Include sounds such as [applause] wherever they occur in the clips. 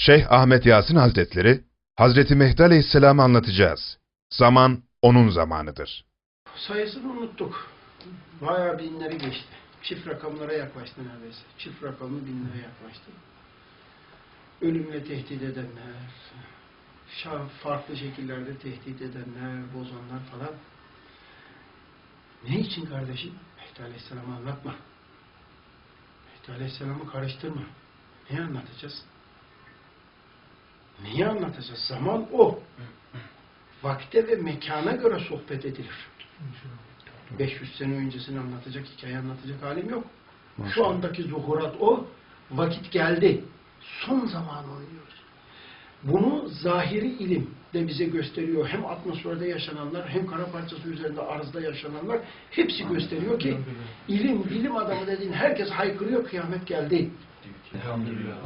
Şeyh Ahmet Yasin Hazretleri, Hazreti Mehdi Aleyhisselam'ı anlatacağız. Zaman onun zamanıdır. Sayısını unuttuk. Bayağı binleri geçti. Çift rakamlara yaklaştı neredeyse. Çift rakamlı binlere yaklaştı. Ölümle tehdit edenler, farklı şekillerde tehdit edenler, bozanlar falan. Ne için kardeşim? Mehdi Aleyhisselam'ı anlatma. Mehdi Aleyhisselam'ı karıştırma. Ne anlatacağız? Neyi anlatacağız? Zaman o. Vakte ve mekana göre sohbet edilir. 500 sene öncesini anlatacak, hikaye anlatacak halim yok. Şu andaki zuhurat o. Vakit geldi. Son zamanı oynuyoruz. Bunu zahiri ilim de bize gösteriyor. Hem atmosferde yaşananlar, hem kara parçası üzerinde arzda yaşananlar hepsi gösteriyor ki ilim, bilim adamı dediğin herkes haykırıyor, kıyamet geldi.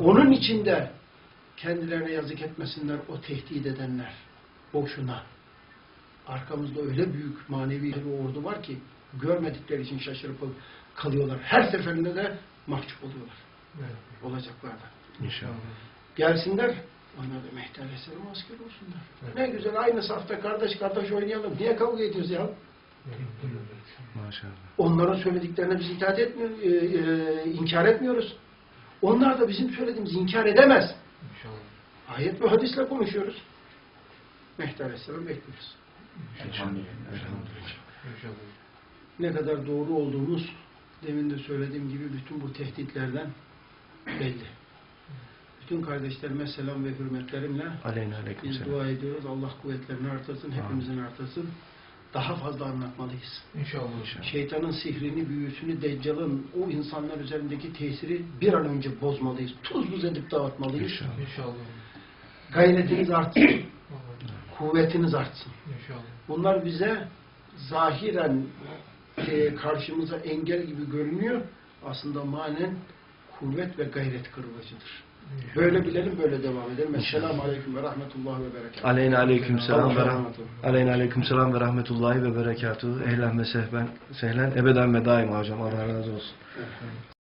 Onun içinde kendilerine yazık etmesinler o tehdit edenler. Boşuna. Arkamızda öyle büyük manevi bir ordu var ki görmedikleri için şaşırıp kalıyorlar. Her seferinde de mahcup oluyorlar. Olacaklar da. İnşallah. Gelsinler, onlar da Mehdi Aleyhisselam asker olsunlar. Ne güzel aynı safta kardeş kardeş oynayalım. Niye kavga ediyoruz ya? Maşallah. Onların söylediklerine biz itaat etmiyor, e, e, inkar etmiyoruz. Onlar da bizim söylediğimizi inkar edemez. Ayet ve hadisle konuşuyoruz. Mehdi Aleyhisselam bekliyoruz. Ne kadar doğru olduğumuz demin de söylediğim gibi bütün bu tehditlerden belli. Bütün kardeşlerime selam ve hürmetlerimle Aleyna biz dua ediyoruz. Allah kuvvetlerini artırsın, hepimizin artırsın. Daha fazla anlatmalıyız. İnşallah. Şeytanın sihrini, büyüsünü, Deccal'ın o insanlar üzerindeki tesiri bir an önce bozmalıyız. Tuz buz edip dağıtmalıyız. İnşallah. İnşallah. Gayretiniz artsın, [clears throat] kuvvetiniz artsın. İnşallah. Bunlar bize zahiren e, karşımıza engel gibi görünüyor. Aslında manen kuvvet ve gayret kırılacıdır. Böyle bilelim, böyle devam edelim. Esselamu Aleyküm ve Rahmetullah ve Berekatuhu. Aleyna ve rah- emanet olun. Aleyna aleykümselam ve rahmetullahi ve berekatuhu. Ehlen ve sehben, sehlen ebeden ve daima hocam. Allah razı olsun.